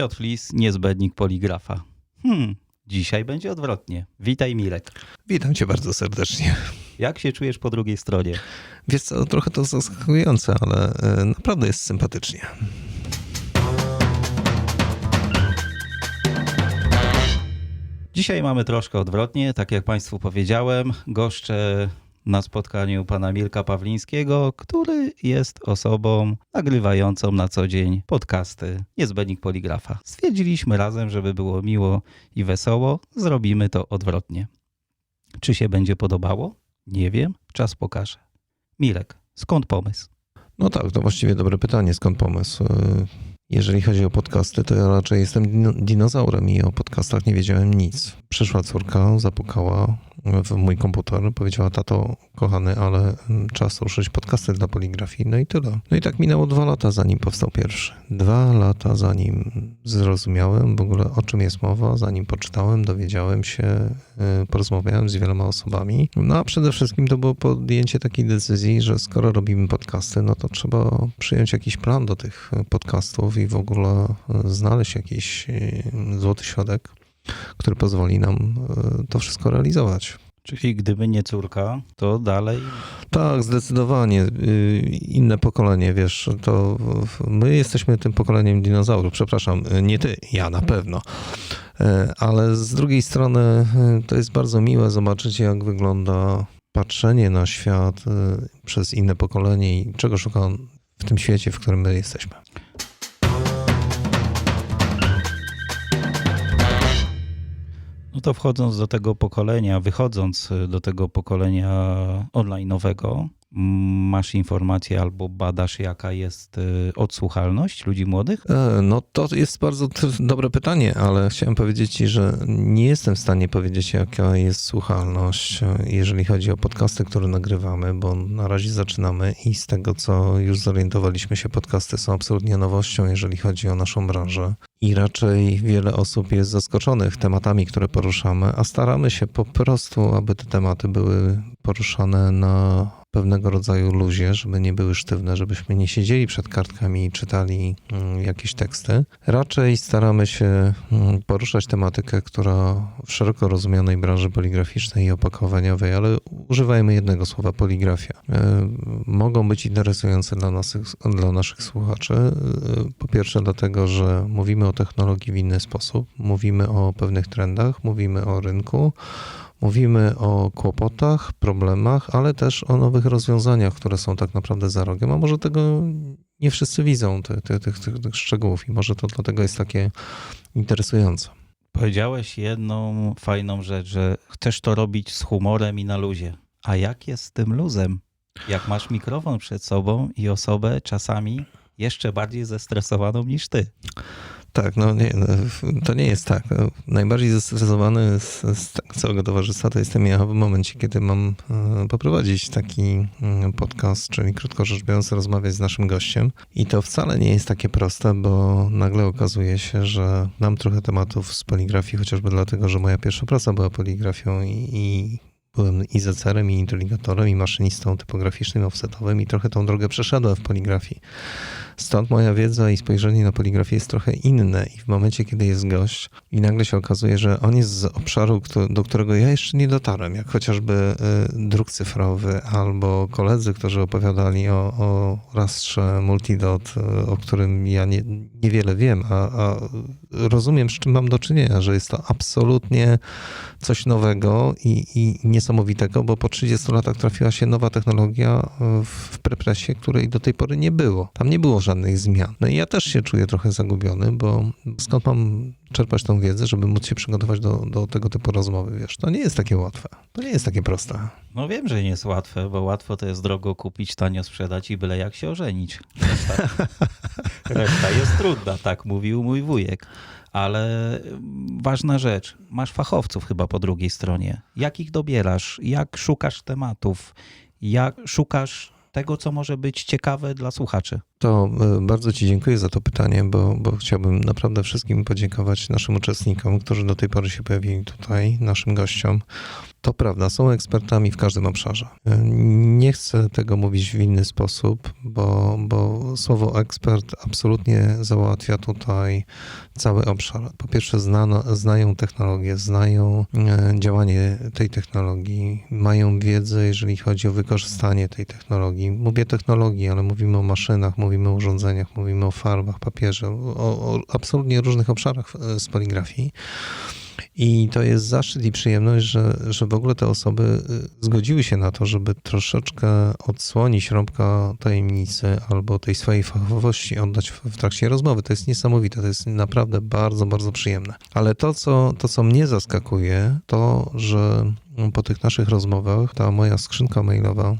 Piotr Lis, niezbędnik poligrafa. Hmm, dzisiaj będzie odwrotnie. Witaj Mirek. Witam cię bardzo serdecznie. Jak się czujesz po drugiej stronie? Wiesz co, trochę to zaskakujące, ale e, naprawdę jest sympatycznie. Dzisiaj mamy troszkę odwrotnie, tak jak Państwu powiedziałem. Goszczę na spotkaniu pana Mirka Pawlińskiego, który jest osobą nagrywającą na co dzień podcasty Niezbędnik Poligrafa. Stwierdziliśmy razem, żeby było miło i wesoło, zrobimy to odwrotnie. Czy się będzie podobało? Nie wiem, czas pokaże. Mirek, skąd pomysł? No tak, to właściwie dobre pytanie, skąd pomysł? Jeżeli chodzi o podcasty, to ja raczej jestem dino- dinozaurem i o podcastach nie wiedziałem nic. Przyszła córka, zapukała w mój komputer, powiedziała, tato, kochany, ale czas ruszyć podcasty dla poligrafii, no i tyle. No i tak minęło dwa lata, zanim powstał pierwszy. Dwa lata, zanim zrozumiałem w ogóle, o czym jest mowa, zanim poczytałem, dowiedziałem się, y, porozmawiałem z wieloma osobami. No a przede wszystkim to było podjęcie takiej decyzji, że skoro robimy podcasty, no to trzeba przyjąć jakiś plan do tych podcastów i w ogóle y, znaleźć jakiś y, złoty środek, który pozwoli nam y, to wszystko realizować. Czyli gdyby nie córka, to dalej Tak, zdecydowanie. Y, Inne pokolenie, wiesz, to my jesteśmy tym pokoleniem dinozaurów. Przepraszam, nie ty, ja na pewno. Ale z drugiej strony to jest bardzo miłe zobaczyć, jak wygląda patrzenie na świat przez inne pokolenie i czego szuka w tym świecie, w którym my jesteśmy. No to wchodząc do tego pokolenia, wychodząc y, do tego pokolenia online'owego, masz informację albo badasz, jaka jest y, odsłuchalność ludzi młodych? E, No to jest bardzo dobre pytanie, ale chciałem powiedzieć Ci, że nie jestem w stanie powiedzieć, jaka jest słuchalność, jeżeli chodzi o podcasty, które nagrywamy, bo na razie zaczynamy i z tego, co już zorientowaliśmy się, podcasty są absolutnie nowością, jeżeli chodzi o naszą branżę. I raczej wiele osób jest zaskoczonych tematami, które poruszamy, a staramy się po prostu, aby te tematy były poruszane na pewnego rodzaju luzie, żeby nie były sztywne, żebyśmy nie siedzieli przed kartkami i czytali mm, jakieś teksty. Raczej staramy się mm, poruszać tematykę, która w szeroko rozumianej branży poligraficznej i opakowaniowej, ale używajmy jednego słowa poligrafia, e, mogą być interesujące dla, naszych, dla naszych słuchaczy. E, Po pierwsze dlatego, że mówimy o technologii w inny sposób, mówimy o pewnych trendach, mówimy o rynku, Mówimy o kłopotach, problemach, ale też o nowych rozwiązaniach, które są tak naprawdę za rogiem, a może tego nie wszyscy widzą, tych, tych, tych, tych, szczegółów i może to dlatego jest takie interesujące. Powiedziałeś jedną fajną rzecz, że chcesz to robić z humorem i na luzie. A jak jest z tym luzem? Jak masz mikrofon przed sobą i osobę czasami jeszcze bardziej zestresowaną niż ty. Tak, no nie, no, to nie jest tak. No, Najbardziej zestresowany z, z tak- całego towarzystwa to jestem ja w momencie, kiedy mam e, poprowadzić taki mm, podcast, czyli krótko rzecz biorąc rozmawiać z naszym gościem. I to wcale nie jest takie proste, bo nagle okazuje się, że mam trochę tematów z poligrafii, chociażby dlatego, że moja pierwsza praca była poligrafią i, i byłem i zecerem, i inteligatorem, i maszynistą typograficznym, offsetowym i trochę tą drogę przeszedłem w poligrafii. Stąd moja wiedza i spojrzenie na poligrafię jest trochę inne i w momencie, kiedy jest gość i nagle się okazuje, że on jest z obszaru, do którego ja jeszcze nie dotarłem, jak chociażby y, druk cyfrowy albo koledzy, którzy opowiadali o, o rastrze multidot, y, o którym ja nie, niewiele wiem, a, a rozumiem, z czym mam do czynienia, że jest to absolutnie coś nowego i, i niesamowitego, bo po 30 latach trafiła się nowa technologia w prepresie, której do tej pory nie było. Tam nie było żadnych zmian. No i ja też się czuję trochę zagubiony, bo skąd mam czerpać tą wiedzę, żeby móc się przygotować do, do tego typu rozmowy, wiesz? To nie jest takie łatwe. To nie jest takie proste. No wiem, że nie jest łatwe, bo łatwo to jest drogo kupić, tanio sprzedać i byle jak się ożenić. Reszta, reszta jest trudna, tak mówił mój wujek. Ale ważna rzecz, masz fachowców chyba po drugiej stronie. Jak ich dobierasz? Jak szukasz tematów? Jak szukasz tego, co może być ciekawe dla słuchaczy? To e, bardzo Ci dziękuję za to pytanie, bo, bo chciałbym naprawdę wszystkim podziękować naszym uczestnikom, którzy do tej pory się pojawili tutaj, naszym gościom. To prawda, są ekspertami w każdym obszarze. E, Nie chcę tego mówić w inny sposób, bo, bo słowo ekspert absolutnie załatwia tutaj cały obszar. Po pierwsze, znano, znają technologię, znają e, działanie tej technologii, mają wiedzę, jeżeli chodzi o wykorzystanie tej technologii. Mówię technologii, ale mówimy o maszynach, mówimy o urządzeniach, mówimy o farbach, papierze, o, o absolutnie różnych obszarach e, z poligrafii. I to jest zaszczyt i przyjemność, że, że w ogóle te osoby y, zgodziły się na to, żeby troszeczkę odsłonić rąbka tajemnicy albo tej swojej fachowości oddać w, w trakcie rozmowy. To jest niesamowite, to jest naprawdę bardzo, bardzo przyjemne. Ale to, co, to, co mnie zaskakuje, to, że po tych naszych rozmowach ta moja skrzynka mailowa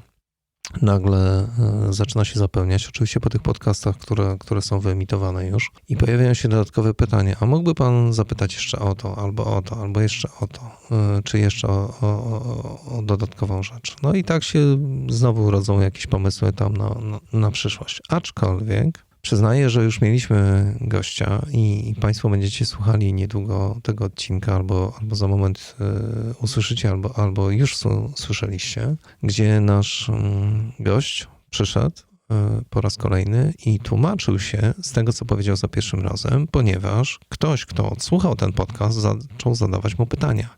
nagle e, zaczyna się zapełniać. Oczywiście po tych podcastach, które, które są wyemitowane już. I pojawiają się dodatkowe pytania. A mógłby pan zapytać jeszcze o to, albo o to, albo jeszcze o to, e, czy jeszcze o, o, o, dodatkową rzecz. No i tak się znowu urodzą jakieś pomysły tam na, na, na przyszłość. Aczkolwiek Przyznaję, że już mieliśmy gościa i Państwo będziecie słuchali niedługo tego odcinka, albo, albo za moment y, usłyszycie, albo, albo już słyszeliście, gdzie nasz mm, gość przyszedł y, po raz kolejny i tłumaczył się z tego, co powiedział za pierwszym razem, ponieważ ktoś, kto odsłuchał ten podcast, zaczął zadawać mu pytania.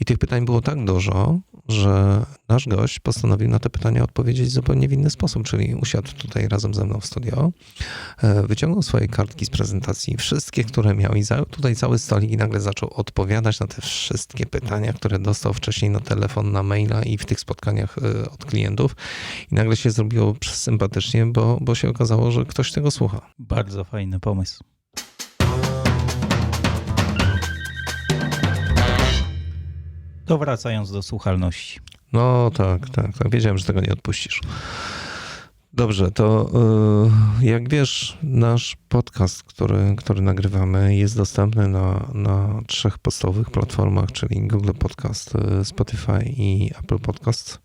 I tych pytań było tak dużo, że nasz gość postanowił na te pytania odpowiedzieć zupełnie w inny sposób, czyli usiadł tutaj razem ze mną w studio, e, wyciągnął swoje kartki z prezentacji, wszystkie, które miał i zajął tutaj cały stolik i nagle zaczął odpowiadać na te wszystkie pytania, które dostał wcześniej na telefon, na maila i w tych spotkaniach e, od klientów. I nagle się zrobiło sympatycznie, bo, bo się okazało, że ktoś tego słucha. Bardzo fajny pomysł. To wracając do słuchalności. No tak, tak, tak. Wiedziałem, że tego nie odpuścisz. Dobrze, to y, jak wiesz, nasz podcast, który, który nagrywamy, jest dostępny na, na trzech podstawowych platformach, czyli Google Podcast, y, Spotify i Apple Podcast.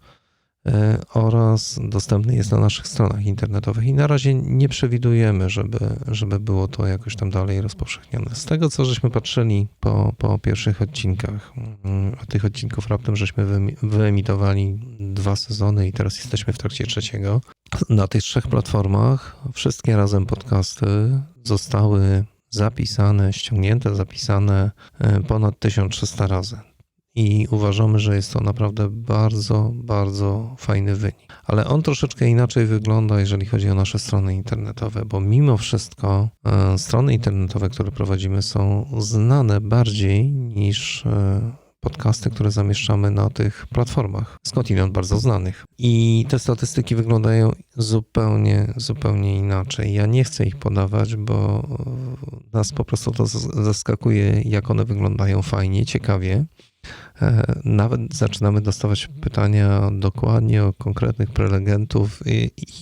Y, Oraz dostępny jest na naszych stronach internetowych i na razie nie przewidujemy, żeby, żeby było to jakoś tam dalej rozpowszechnione. Z tego, co żeśmy patrzyli po, po pierwszych odcinkach, mm, a tych odcinków raptem żeśmy wyemi- wyemitowali dwa sezony i teraz jesteśmy w trakcie trzeciego. Na tych trzech platformach wszystkie razem podcasty zostały zapisane, ściągnięte, zapisane e, ponad 1300 razy. I uważamy, że jest to naprawdę bardzo, bardzo fajny wynik. Ale on troszeczkę inaczej wygląda, jeżeli chodzi o nasze strony internetowe, bo mimo wszystko e, strony internetowe, które prowadzimy, są znane bardziej niż e, podcasty, które zamieszczamy na tych platformach, skądinąd bardzo znanych. I te statystyki wyglądają zupełnie, zupełnie inaczej. Ja nie chcę ich podawać, bo e, nas po prostu to zaskakuje, jak one wyglądają fajnie, ciekawie. E, Nawet zaczynamy dostawać pytania dokładnie o konkretnych prelegentów,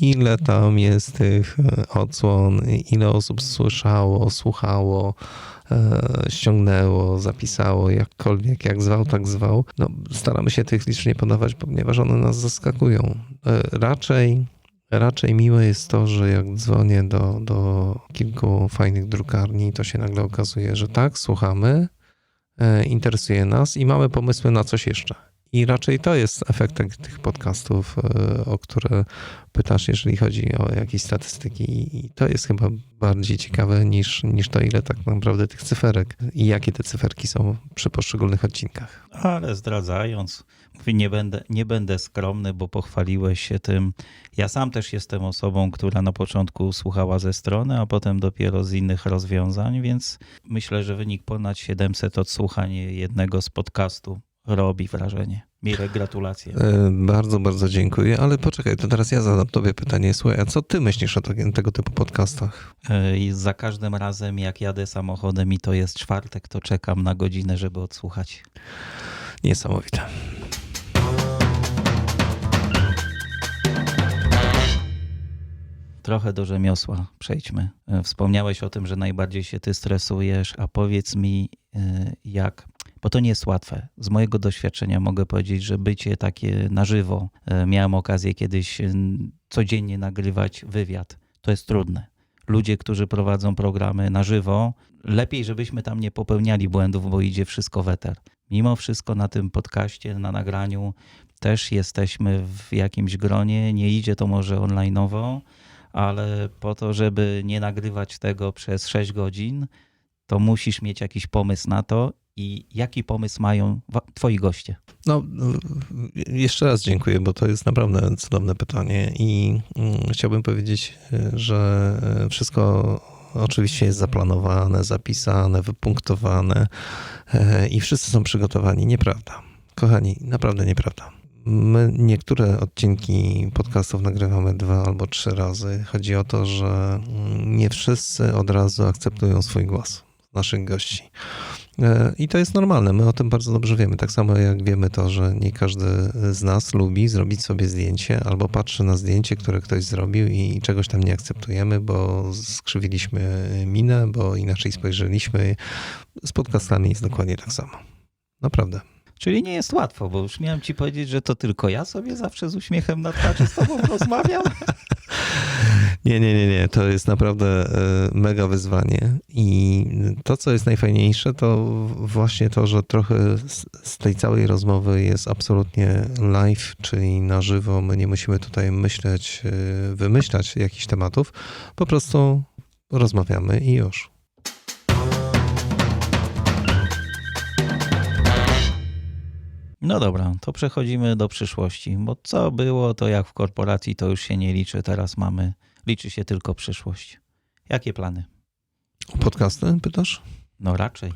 ile tam jest tych e, odsłon, ile osób słyszało, słuchało, e, ściągnęło, zapisało, jakkolwiek, jak zwał, tak zwał. No, staramy się tych liczb nie podawać, ponieważ one nas zaskakują. Raczej, raczej miłe jest to, że jak dzwonię do, do kilku fajnych drukarni, to się nagle okazuje, że tak, słuchamy, interesuje nas i mamy pomysły na coś jeszcze. I raczej to jest efekt tych- podcastów, e, o które pytasz, jeżeli chodzi o jakieś statystyki. I to jest chyba bardziej ciekawe niż, niż to, ile tak naprawdę tych cyferek i jakie te cyferki są przy poszczególnych odcinkach. Ale zdradzając, nie będę, nie będę skromny, bo pochwaliłeś się tym. Ja sam też jestem osobą, która na początku słuchała ze strony, a potem dopiero z innych rozwiązań, więc myślę, że wynik ponad 700 odsłuchań jednego z podcastu robi wrażenie. Mirek, gratulacje. E, Bardzo, bardzo dziękuję, ale poczekaj, to teraz ja zadam tobie pytanie. Słuchaj, a co ty myślisz o takie- tego typu podcastach? E, I za każdym razem, jak jadę samochodem i to jest czwartek, to czekam na godzinę, żeby odsłuchać. Niesamowite. Trochę do rzemiosła przejdźmy. E, Wspomniałeś o tym, że najbardziej się ty stresujesz, a powiedz mi, jak. Bo to nie jest łatwe. Z mojego doświadczenia mogę powiedzieć, że bycie takie na żywo. e, Miałem okazję kiedyś e, codziennie nagrywać wywiad. to jest trudne. Ludzie, którzy prowadzą programy na żywo, lepiej, żebyśmy tam nie popełniali błędów, bo idzie wszystko weter. Mimo wszystko na tym podcaście, na nagraniu też jesteśmy w jakimś gronie. Nie idzie to może online'owo, ale po to, żeby nie nagrywać tego przez 6 godzin, to musisz mieć jakiś pomysł na to i jaki pomysł mają twoi goście. No, y, jeszcze raz dziękuję, bo to jest naprawdę cudowne pytanie i mm, chciałbym powiedzieć, y, że y, wszystko oczywiście jest zaplanowane, zapisane, wypunktowane i wszyscy są przygotowani. Nieprawda. Kochani, naprawdę nieprawda. My niektóre odcinki podcastów nagrywamy dwa albo trzy razy. Chodzi o to, że mm, nie wszyscy od razu akceptują swój głos naszych gości. E, I to jest normalne, my o tym bardzo dobrze wiemy. Tak samo jak wiemy to, że nie każdy z nas lubi zrobić sobie zdjęcie albo patrzy na zdjęcie, które ktoś zrobił i czegoś tam nie akceptujemy, bo skrzywiliśmy minę, bo inaczej spojrzeliśmy. Z podcastami jest dokładnie tak samo. Naprawdę. Czyli nie jest łatwo, bo już miałem ci powiedzieć, że to tylko ja sobie zawsze z uśmiechem na twarzy z tobą rozmawiam. Nie, nie, nie, nie. To jest naprawdę e, mega wyzwanie. I to, co jest najfajniejsze, to właśnie to, że trochę z, tej całej rozmowy jest absolutnie live, czyli na żywo. My nie musimy tutaj myśleć, e, wymyślać jakichś tematów. Po prostu rozmawiamy i już. No dobra, to przechodzimy do przyszłości, bo co było, to jak w korporacji, to już się nie liczy. Teraz mamy, liczy się tylko przyszłość. Jakie plany? Podcasty, pytasz? No raczej.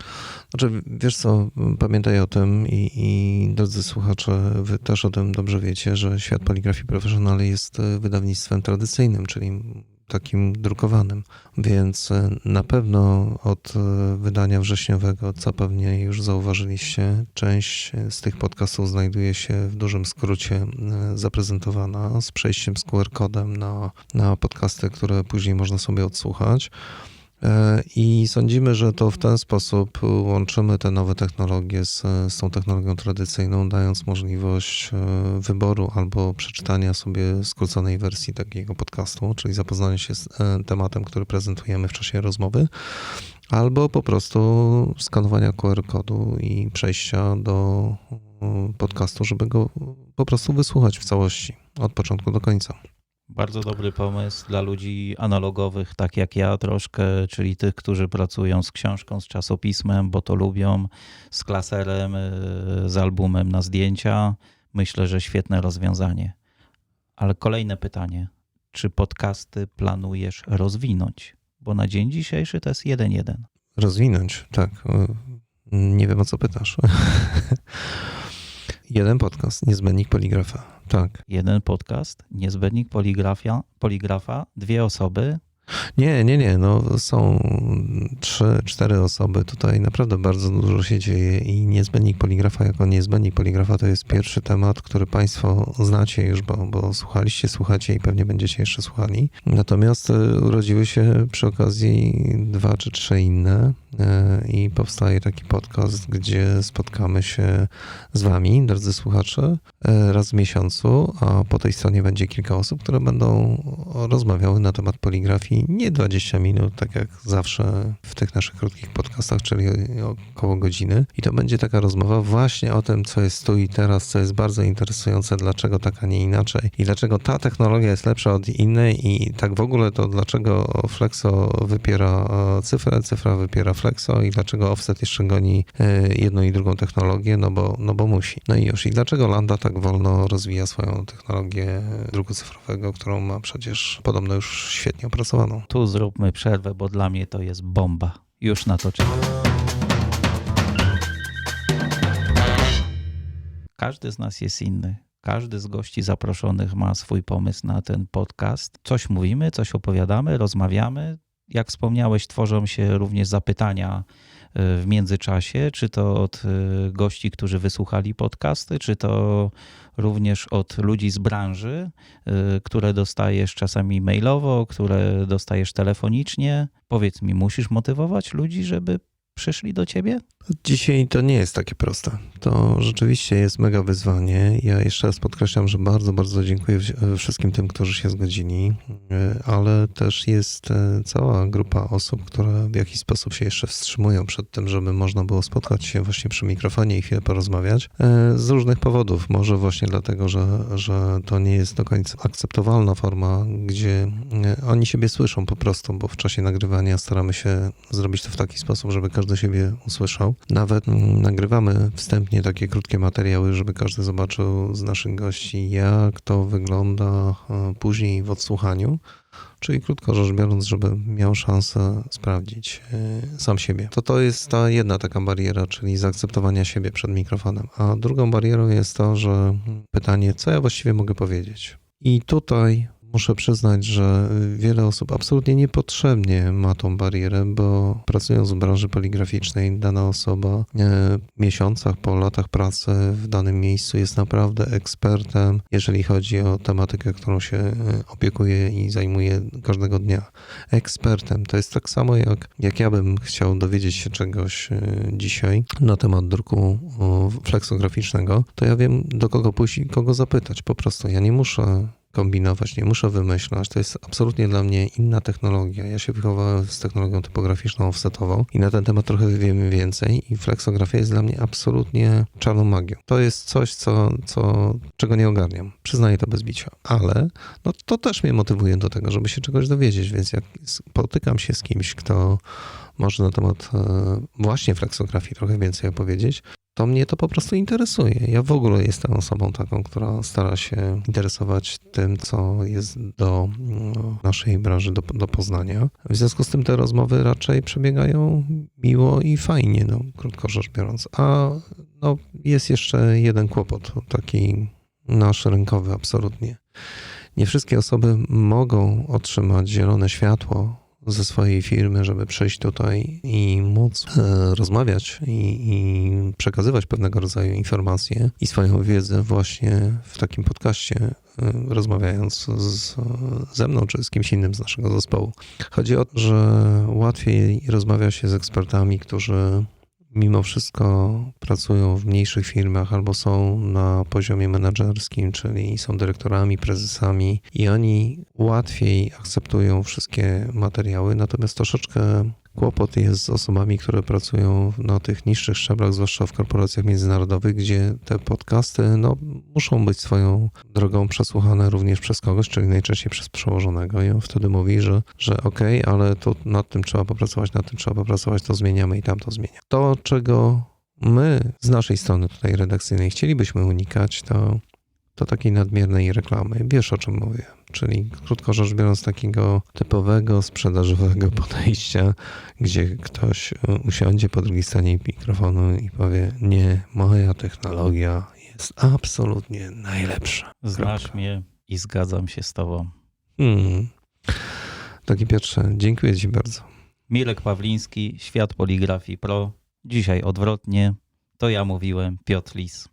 Znaczy, wiesz co, pamiętaj o tym i, i drodzy słuchacze, wy też o tym dobrze wiecie, że świat poligrafii profesjonalnej jest e, wydawnictwem tradycyjnym, czyli takim drukowanym, więc e, na pewno od e, wydania wrześniowego, co pewnie już zauważyliście, część z tych podcastów znajduje się w dużym skrócie e, zaprezentowana z przejściem z QR-kodem na, na podcasty, które później można sobie odsłuchać. E, I sądzimy, że to w ten sposób łączymy te nowe technologie z, z tą technologią tradycyjną, dając możliwość e, wyboru albo przeczytania sobie skróconej wersji takiego podcastu, czyli zapoznania się z e, tematem, który prezentujemy w czasie rozmowy, albo po prostu skanowania QR-kodu i przejścia do podcastu, żeby go po prostu wysłuchać w całości, od początku do końca. Bardzo dobry pomysł dla ludzi analogowych, tak jak ja troszkę, czyli tych, którzy pracują z książką, z czasopismem, bo to lubią, z klaserem, y, z albumem na zdjęcia. Myślę, że świetne rozwiązanie. Ale kolejne pytanie. Czy podcasty planujesz rozwinąć? Bo na dzień dzisiejszy to jest 1-1. Rozwinąć, tak. E, Nie wiem o co pytasz. Jeden podcast, niezbędnik poligrafa. Tak. Jeden podcast, niezbędnik poligrafia, poligrafa, dwie osoby. Nie, nie, nie. No, są trzy, cztery osoby. Tutaj naprawdę bardzo dużo się dzieje i niezbędnik poligrafa jako niezbędnik poligrafa to jest pierwszy temat, który Państwo znacie już, bo, bo słuchaliście, słuchacie i pewnie będziecie jeszcze słuchali. Natomiast e, urodziły się przy okazji dwa czy trzy inne i powstaje taki podcast, gdzie spotkamy się z Wami, drodzy słuchacze, e, raz w miesiącu, a po tej stronie będzie kilka osób, które będą rozmawiały na temat poligrafii. Nie 20 minut, tak jak zawsze w tych naszych krótkich podcastach, czyli około godziny. I to będzie taka rozmowa właśnie o tym, co jest tu i teraz, co jest bardzo interesujące, dlaczego tak, a nie inaczej. I dlaczego ta technologia jest lepsza od innej i tak w ogóle to dlaczego Flexo wypiera e, cyfrę, cyfra wypiera Flexo i dlaczego Offset jeszcze goni e, jedną i drugą technologię, no bo, no bo musi. No i już. I dlaczego Landa tak wolno rozwija swoją technologię druku cyfrowego, którą ma przecież podobno już świetnie opracowaną. Tu zróbmy przerwę, bo dla mnie to jest bomba. Już na to czekam. Każdy z nas jest inny. Każdy z gości zaproszonych ma swój pomysł na ten podcast. Coś mówimy, coś opowiadamy, rozmawiamy. Jak wspomniałeś, tworzą się również zapytania y, w międzyczasie, czy to od y, gości, którzy wysłuchali podcasty, czy to również od ludzi z branży, y, które dostajesz czasami mailowo, które dostajesz telefonicznie. Powiedz mi, musisz motywować ludzi, żeby przyszli do ciebie? Dzisiaj to nie jest takie proste. To rzeczywiście jest mega wyzwanie. Ja jeszcze raz podkreślam, że bardzo, bardzo dziękuję wszystkim tym, którzy się zgodzili, y, ale też jest e, cała grupa osób, które w jakiś sposób się jeszcze wstrzymują przed tym, żeby można było spotkać się właśnie przy mikrofonie i chwilę porozmawiać. e, Z różnych powodów. Może właśnie dlatego, że, że to nie jest do końca akceptowalna forma, gdzie e, oni siebie słyszą po prostu, bo w czasie nagrywania staramy się zrobić to w taki sposób, żeby każdy siebie usłyszał. Nawet nagrywamy wstępnie takie krótkie materiały, żeby każdy zobaczył z naszych gości, jak to wygląda e, później w odsłuchaniu. Czyli krótko rzecz biorąc, żeby miał szansę sprawdzić e, sam siebie. To to jest ta jedna taka bariera, czyli zaakceptowania siebie przed mikrofonem. A drugą barierą jest to, że pytanie, co ja właściwie mogę powiedzieć. I tutaj muszę przyznać, że wiele osób absolutnie niepotrzebnie ma tą barierę, bo pracując w branży poligraficznej, dana osoba e, w miesiącach, po latach pracy w danym miejscu jest naprawdę ekspertem, jeżeli chodzi o tematykę, którą się e, opiekuje i zajmuje każdego dnia. Ekspertem. To jest tak samo, jak, jak ja bym chciał dowiedzieć się czegoś e, dzisiaj na temat druku o, fleksograficznego, to ja wiem, do kogo pójść i kogo zapytać. Po prostu ja nie muszę kombinować, nie muszę wymyślać. To jest absolutnie dla mnie inna technologia. Ja się wychowałem z technologią typograficzną offsetową i na ten temat trochę wiem więcej i flexografia jest dla mnie absolutnie czarną magią. To jest coś, co, co, czego nie ogarniam. Przyznaję to bez bicia. Ale no, to też mnie motywuje do tego, żeby się czegoś dowiedzieć, więc jak spotykam się z kimś, kto może na temat e, właśnie flexografii trochę więcej opowiedzieć, to mnie to po prostu interesuje. Ja w ogóle jestem osobą taką, która stara się interesować tym, co jest do no, naszej branży, do, do poznania. W związku z tym te rozmowy raczej przebiegają miło i fajnie, no, krótko rzecz biorąc. A no, jest jeszcze jeden kłopot, taki nasz rynkowy absolutnie. Nie wszystkie osoby mogą otrzymać zielone światło ze swojej firmy, żeby przyjść tutaj i móc e, rozmawiać i, i przekazywać pewnego rodzaju informacje i swoją wiedzę właśnie w takim podcaście, e, rozmawiając z, ze mną czy z kimś innym z naszego zespołu. Chodzi o to, że łatwiej rozmawia się z ekspertami, którzy mimo wszystko pracują w mniejszych firmach albo są na poziomie menedżerskim, czyli są dyrektorami, prezesami i oni łatwiej akceptują wszystkie materiały, natomiast troszeczkę kłopot jest z osobami, które pracują na tych niższych szczeblach, zwłaszcza w korporacjach międzynarodowych, gdzie te podcasty no, muszą być swoją drogą przesłuchane również przez kogoś, czyli najczęściej przez przełożonego i on wtedy mówi, że, że okej, ale to nad tym trzeba popracować, nad tym trzeba popracować, to zmieniamy i tam to zmienia. To, czego my z naszej strony tutaj redakcyjnej chcielibyśmy unikać, to, to takiej nadmiernej reklamy. Wiesz o czym mówię. Czyli krótko rzecz biorąc, takiego typowego sprzedażowego podejścia, gdzie ktoś y, usiądzie po drugiej stronie mikrofonu i powie: Nie, moja technologia jest absolutnie najlepsza. Znasz Kropka. mnie i zgadzam się z tobą. Hmm. Taki Piotrze, dziękuję Ci bardzo. Mirek Pawliński, Świat Poligrafii Pro. Dzisiaj odwrotnie. To ja mówiłem, Piotr Lis.